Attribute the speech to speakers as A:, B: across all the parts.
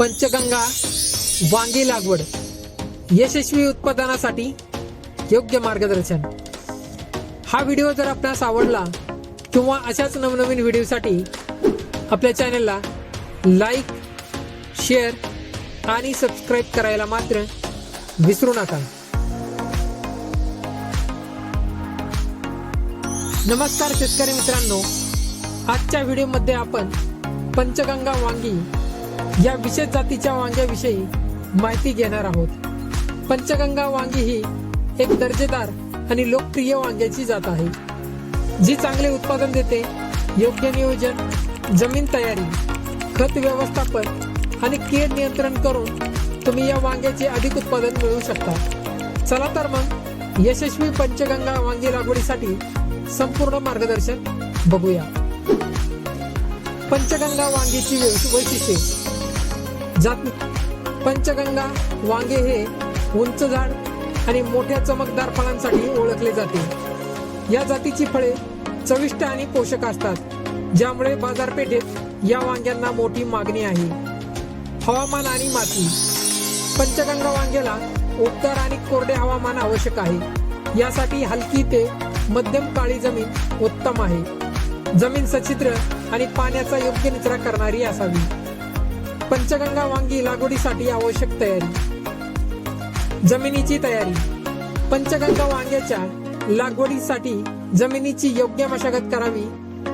A: पंचगंगा वांगी लागवड यशस्वी उत्पादनासाठी योग्य मार्गदर्शन. हा व्हिडिओ जर आपल्यास आवडला किंवा अशाच नवनवीन व्हिडिओसाठी आपल्या चॅनलला लाईक शेअर आणि सबस्क्राईब करायला मात्र विसरू नका. नमस्कार शेतकरी मित्रांनो. आजच्या व्हिडिओमध्ये आपण पंचगंगा वांगी या विशेष जातीच्या वांग्याविषयी माहिती घेणार आहोत. पंचगंगा वांगी ही एक दर्जेदार आणि लोकप्रिय वांग्याची जात आहे. जी चांगले उत्पादन देते योग्य नियोजन जमीन तयारी खत व्यवस्थापन आणि कीड नियंत्रण करून तुम्ही या वांग्याचे अधिक उत्पादन मिळवू शकता. चला तर मग यशस्वी पंचगंगा वांगी लागवडीसाठी संपूर्ण मार्गदर्शन बघूया. पंचगंगा वांगीची वैशिष्ट्ये. जात पंचगंगा वांगे हे उंच झाड आणि मोठ्या चमकदार फळांसाठी ओळखले जाते. या जातीची फळे चविष्ट आणि पोषक असतात ज्यामुळे बाजारपेठेत या वांग्यांना मोठी मागणी आहे. हवामान आणि माती. पंचगंगा वांग्याला उबदार आणि कोरडे हवामान आवश्यक आहे. यासाठी हलकी ते मध्यम काळी जमीन उत्तम आहे. जमीन सचित्र आणि पाण्याचा योग्य निचरा करणारी असावी. पंचगंगा वांगी लागवडीसाठी आवश्यक तयारी. जमिनीची तयारी. पंचगंगा वांग्याच्या लागवडीसाठी जमिनीची योग्य मशागत करावी.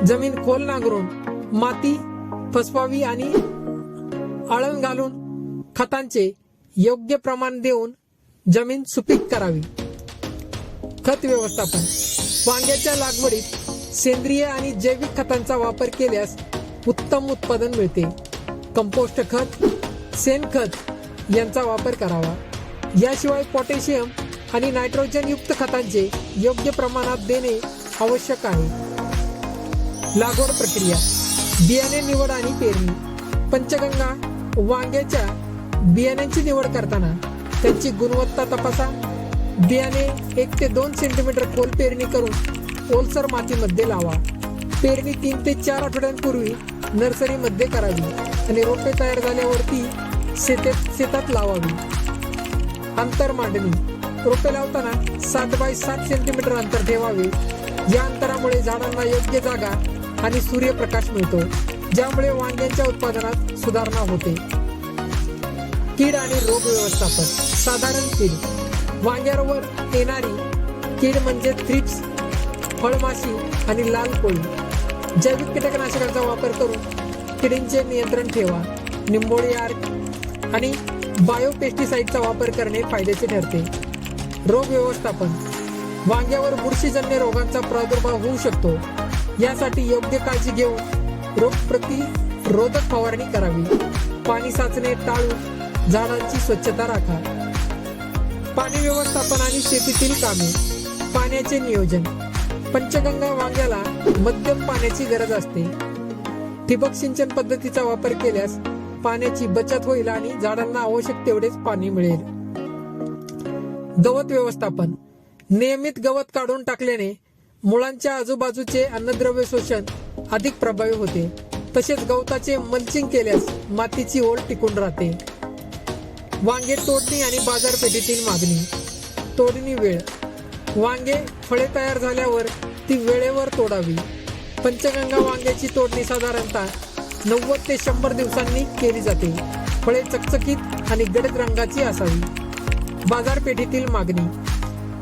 A: जमीन खोल नांगरून माती फसवावी आणि आळण घालून खतांचे योग्य प्रमाण देऊन जमीन सुपीक करावी. खत व्यवस्थापन. वांग्याच्या लागवडीत सेंद्रिय आणि जैविक खतांचा वापर केल्यास उत्तम उत्पादन मिळते. कंपोस्ट खत शेणखत यांचा वापर करावा. याशिवाय पोटॅशियम आणि नायट्रोजन युक्त खतांचे योग्य प्रमाणात देणे आवश्यक आहे. लागवड प्रक्रिया. बियाणे निवड आणि पेरणी. पंचगंगा वांग्याच्या बियाण्यांची निवड करताना त्यांची गुणवत्ता तपासा. बियाणे एक ते दोन सेंटीमीटर खोल पेरणी करून ओलसर मातीमध्ये लावा. पेरणी तीन ते चार आठवड्यांपूर्वी नर्सरीमध्ये करावी आणि रोपे तयार झाल्यावरती शेतात शेतात लावावी. अंतर मांडणी. रोपे लावताना सात बाय सात सेंटीमीटर अंतर ठेवावे. या अंतरामुळे झाडांना योग्य जागा आणि सूर्यप्रकाश मिळतो ज्यामुळे वांग्यांच्या उत्पादनात सुधारणा होते. कीड आणि रोग व्यवस्थापन. साधारण कीड. वांग्यावर येणारी कीड म्हणजे थ्रिप्स फळमाशी आणि लाल कोळी. जैविक कीटकनाशकांचा वापर करून किडींचे नियंत्रण ठेवा. निंबोळी आर्क आणि बायोपेस्टिसाइडचा वापर करणे फायद्याचे ठरते. रोग व्यवस्थापन. वांग्यावर बुरशीजन्य रोगांचा प्रादुर्भाव होऊ शकतो. यासाठी योग्य काळजी घेऊन रोग प्रतिरोधक फवारणी करावी. पाणी साचणे टाळून झाडांची स्वच्छता राखा. पाणी व्यवस्थापन आणि शेतीतील कामे. पाण्याचे नियोजन. पंचगंगा वांग्याला मध्यम पाण्याची गरज असते. ठिबक सिंचन पद्धतीचा वापर केल्यास पाण्याची बचत होईल आणि झाडांना आवश्यक तेवढेच पाणी मिळेल. गवत व्यवस्थापन. नियमित गवत काढून टाकल्याने मुळांच्या आजूबाजूचे अन्नद्रव्य शोषण अधिक प्रभावी होते. तसेच गवताचे मल्चिंग केल्यास मातीची ओढ टिकून राहते. वांगे तोडणी आणि बाजारपेठेतील मागणी. तोडणी वेळ. वांगे फळे तयार झाल्यावर ती वेळेवर तोडावी. पंचगंगा वांग्याची तोडणी साधारणतः नव्वद ते शंभर दिवसांनी केली जाते. फळे चकचकीत आणि गडद रंगाची असावी. बाजारपेठेतील मागणी.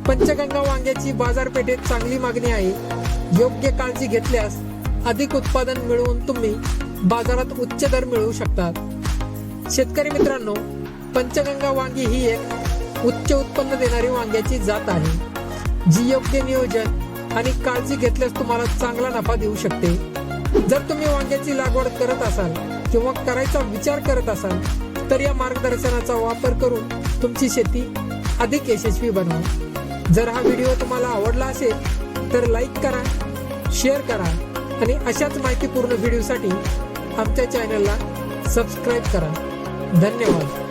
A: पंचगंगा वांग्याची बाजारपेठेत चांगली मागणी आहे. योग्य काळजी घेतल्यास अधिक उत्पादन मिळवून तुम्ही बाजारात उच्च दर मिळवू शकतात. शेतकरी मित्रांनो पंचगंगा वांगी ही एक उच्च उत्पन्न देणारी वांग्याची जात आहे. जी योग्य नियोजन आणि काळजी घेतल्यास तुम्हाला चांगला नफा देऊ शकते. जर तुम्ही वांग्याची लागवड करत असाल किंवा करायचा विचार करत असाल तर या मार्गदर्शनाचा वापर करून तुमची शेती अधिक यशस्वी बनवा. जर हा व्हिडिओ तुम्हाला आवडला असेल तर लाईक करा शेअर करा आणि अशाच माहितीपूर्ण व्हिडिओसाठी आमच्या चॅनलला सबस्क्राईब करा. धन्यवाद.